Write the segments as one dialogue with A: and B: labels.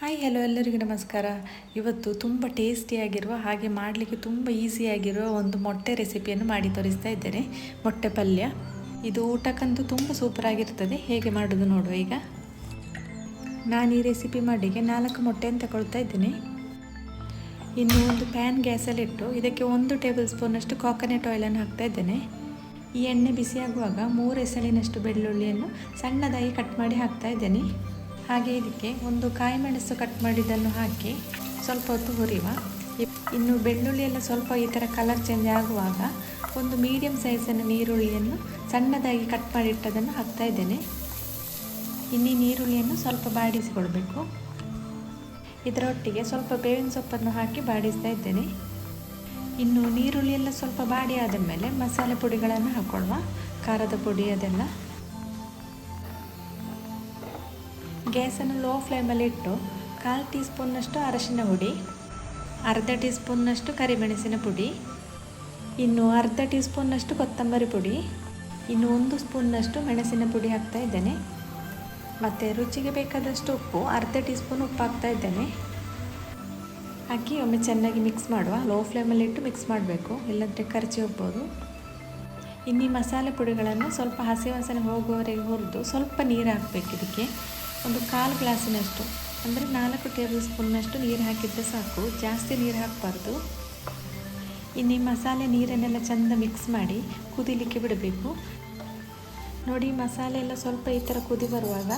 A: Hi hello ಎಲ್ಲರಿಗೂ ನಮಸ್ಕಾರ. ಇವತ್ತು ತುಂಬ ಟೇಸ್ಟಿಯಾಗಿರುವ ಹಾಗೆ ಮಾಡಲಿಕ್ಕೆ ತುಂಬ ಈಸಿಯಾಗಿರುವ ಒಂದು ಮೊಟ್ಟೆ ರೆಸಿಪಿಯನ್ನು ಮಾಡಿ ತೋರಿಸ್ತಾ ಇದ್ದೇನೆ. ಮೊಟ್ಟೆ ಪಲ್ಯ. ಇದು ಊಟಕ್ಕಂತೂ ತುಂಬ ಸೂಪರಾಗಿರ್ತದೆ ಹೇಗೆ ಮಾಡೋದು ನೋಡುವ ಈಗ. ನಾನು ಈ ರೆಸಿಪಿ ಮಾಡಿಗೆ ನಾಲ್ಕು ಮೊಟ್ಟೆಯನ್ನು ತಗೊಳ್ತಾ ಇದ್ದೇನೆ. ಇನ್ನು ಒಂದು ಪ್ಯಾನ್ ಗ್ಯಾಸಲ್ಲಿಟ್ಟು ಇದಕ್ಕೆ ಒಂದು ಟೇಬಲ್ ಸ್ಪೂನಷ್ಟು ಕಾಕನೆಟ್ ಆಯಿಲನ್ನು ಹಾಕ್ತಾ ಇದ್ದೇನೆ. ಈ ಎಣ್ಣೆ ಬಿಸಿಯಾಗುವಾಗ ಮೂರು ಎಸಳಿನಷ್ಟು ಬೆಳ್ಳುಳ್ಳಿಯನ್ನು ಸಣ್ಣದಾಗಿ ಕಟ್ ಮಾಡಿ ಹಾಕ್ತಾ ಇದ್ದೇನೆ. ಹಾಗೆ ಇದಕ್ಕೆ ಒಂದು ಕಾಯಿ ಮೆಣಸು ಕಟ್ ಮಾಡಿದ್ದನ್ನು ಹಾಕಿ ಸ್ವಲ್ಪ ಹೊತ್ತು ಹುರಿವ ಇನ್ನು ಬೆಳ್ಳುಳ್ಳಿ ಎಲ್ಲ ಸ್ವಲ್ಪ ಈ ಥರ ಕಲರ್ ಚೇಂಜ್ ಆಗುವಾಗ ಒಂದು ಮೀಡಿಯಮ್ ಸೈಜನ್ನು ನೀರುಳ್ಳಿಯನ್ನು ಸಣ್ಣದಾಗಿ ಕಟ್ ಮಾಡಿಟ್ಟದನ್ನು ಹಾಕ್ತಾ ಇದ್ದೇನೆ. ಇನ್ನು ನೀರುಳ್ಳಿಯನ್ನು ಸ್ವಲ್ಪ ಬಾಡಿಸಿಕೊಳ್ಬೇಕು. ಇದರೊಟ್ಟಿಗೆ ಸ್ವಲ್ಪ ಬೇವಿನ ಸೊಪ್ಪನ್ನು ಹಾಕಿ ಬಾಡಿಸ್ತಾ ಇದ್ದೇನೆ. ಇನ್ನು ನೀರುಳ್ಳಿ ಎಲ್ಲ ಸ್ವಲ್ಪ ಬಾಡಿ ಆದ ಮೇಲೆ ಮಸಾಲೆ ಪುಡಿಗಳನ್ನು ಹಾಕ್ಕೊಳ್ಳುವ ಖಾರದ ಪುಡಿ ಅದೆಲ್ಲ ಗ್ಯಾಸನ್ನು ಲೋ ಫ್ಲೇಮಲ್ಲಿಟ್ಟು ಕಾಲು ಟೀ ಸ್ಪೂನ್ನಷ್ಟು ಅರಶಿನ ಹುಡಿ ಅರ್ಧ ಟೀ ಸ್ಪೂನ್ನಷ್ಟು ಕರಿಮೆಣಸಿನ ಪುಡಿ, ಇನ್ನು ಅರ್ಧ ಟೀ ಸ್ಪೂನ್ನಷ್ಟು ಕೊತ್ತಂಬರಿ ಪುಡಿ, ಇನ್ನು ಒಂದು ಸ್ಪೂನ್ನಷ್ಟು ಮೆಣಸಿನ ಪುಡಿ ಹಾಕ್ತಾ ಇದ್ದೇನೆ. ಮತ್ತು ರುಚಿಗೆ ಬೇಕಾದಷ್ಟು ಉಪ್ಪು, ಅರ್ಧ ಟೀ ಸ್ಪೂನ್ ಉಪ್ಪು ಹಾಕ್ತಾ ಇದ್ದೇನೆ. ಹಾಕಿ ಒಮ್ಮೆ ಚೆನ್ನಾಗಿ ಮಿಕ್ಸ್ ಮಾಡುವ. ಲೋ ಫ್ಲೇಮಲ್ಲಿಟ್ಟು ಮಿಕ್ಸ್ ಮಾಡಬೇಕು. ಇಲ್ಲಂದರೆ ಕರ್ಚಿ ಹೋಗ್ಬೋದು. ಇನ್ನು ಮಸಾಲೆ ಪುಡಿಗಳನ್ನು ಸ್ವಲ್ಪ ಹಸಿ ವಾಸನೆ ಹೋಗುವವರೆಗೆ ಹುರಿದು ಸ್ವಲ್ಪ ನೀರು ಹಾಕಬೇಕು ಇದಕ್ಕೆ. ಒಂದು ಕಾಲು ಗ್ಲಾಸಿನಷ್ಟು, ಅಂದರೆ ನಾಲ್ಕು ಟೇಬಲ್ ಸ್ಪೂನ್ನಷ್ಟು ನೀರು ಹಾಕಿದ್ದರೆ ಸಾಕು. ಜಾಸ್ತಿ ನೀರು ಹಾಕಬಾರ್ದು. ಇನ್ನು ಈ ಮಸಾಲೆ ನೀರನ್ನೆಲ್ಲ ಚೆಂದ ಮಿಕ್ಸ್ ಮಾಡಿ ಕುದಿಲಿಕ್ಕೆ ಬಿಡಬೇಕು. ನೋಡಿ, ಮಸಾಲೆ ಎಲ್ಲ ಸ್ವಲ್ಪ ಈ ಥರ ಕುದಿ ಬರುವಾಗ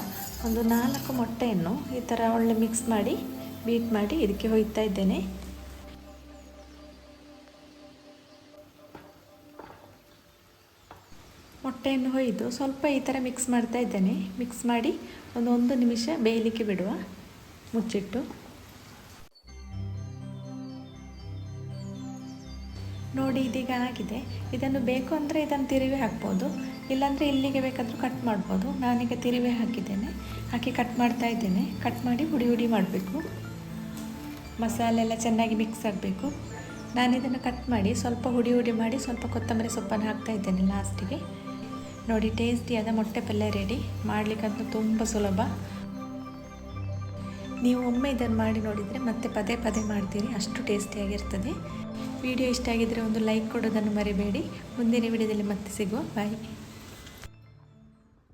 A: ಒಂದು ನಾಲ್ಕು ಮೊಟ್ಟೆಯನ್ನು ಈ ಥರ ಒಳ್ಳೆ ಮಿಕ್ಸ್ ಮಾಡಿ ಬೀಟ್ ಮಾಡಿ, ಇದಕ್ಕೆ ಹೊಯ್ತಾ ಇದ್ದೇನೆ. ಮೊಟ್ಟೆಯನ್ನು ಹೊಯ್ದು ಸ್ವಲ್ಪ ಈ ಥರ ಮಿಕ್ಸ್ ಮಾಡ್ತಾ ಇದ್ದೇನೆ. ಮಿಕ್ಸ್ ಮಾಡಿ ಒಂದು ಒಂದು ನಿಮಿಷ ಬೇಯಲಿಕ್ಕೆ ಬಿಡುವ ಮುಚ್ಚಿಟ್ಟು. ನೋಡಿ ಇದೀಗ ಆಗಿದೆ. ಇದನ್ನು ಬೇಕು ಅಂದರೆ ಇದನ್ನು ತಿರುವಿ ಹಾಕ್ಬೋದು. ಇಲ್ಲಾಂದರೆ ಇಲ್ಲಿಗೆ ಬೇಕಾದರೂ ಕಟ್ ಮಾಡ್ಬೋದು. ನಾನೀಗ ತಿರುವಿ ಹಾಕಿದ್ದೇನೆ. ಹಾಕಿ ಕಟ್ ಮಾಡ್ತಾ ಇದ್ದೇನೆ. ಕಟ್ ಮಾಡಿ ಹುಡಿ ಹುಡಿ ಮಾಡಬೇಕು. ಮಸಾಲೆ ಎಲ್ಲ ಚೆನ್ನಾಗಿ ಮಿಕ್ಸ್ ಆಗಬೇಕು. ನಾನು ಇದನ್ನು ಕಟ್ ಮಾಡಿ ಸ್ವಲ್ಪ ಹುಡಿ ಹುಡಿ ಮಾಡಿ ಸ್ವಲ್ಪ ಕೊತ್ತಂಬರಿ ಸೊಪ್ಪನ್ನು ಹಾಕ್ತಾ ಇದ್ದೇನೆ ಲಾಸ್ಟಿಗೆ ನೋಡಿ, ಟೇಸ್ಟಿಯಾದ ಮೊಟ್ಟೆ ಪಲ್ಯ ರೆಡಿ ಮಾಡಲಿಕ್ಕಂತೂ ತುಂಬ ಸುಲಭ. ನೀವು ಒಮ್ಮೆ ಇದನ್ನು ಮಾಡಿ ನೋಡಿದರೆ ಮತ್ತೆ ಪದೇ ಪದೇ ಮಾಡ್ತೀರಿ, ಅಷ್ಟು ಟೇಸ್ಟಿಯಾಗಿರ್ತದೆ ವಿಡಿಯೋ ಇಷ್ಟ ಆಗಿದ್ದರೆ ಒಂದು ಲೈಕ್ ಕೊಡೋದನ್ನು ಮರಿಬೇಡಿ. ಮುಂದಿನ ವಿಡಿಯೋದಲ್ಲಿ ಮತ್ತೆ ಸಿಗುವ. ಬಾಯ್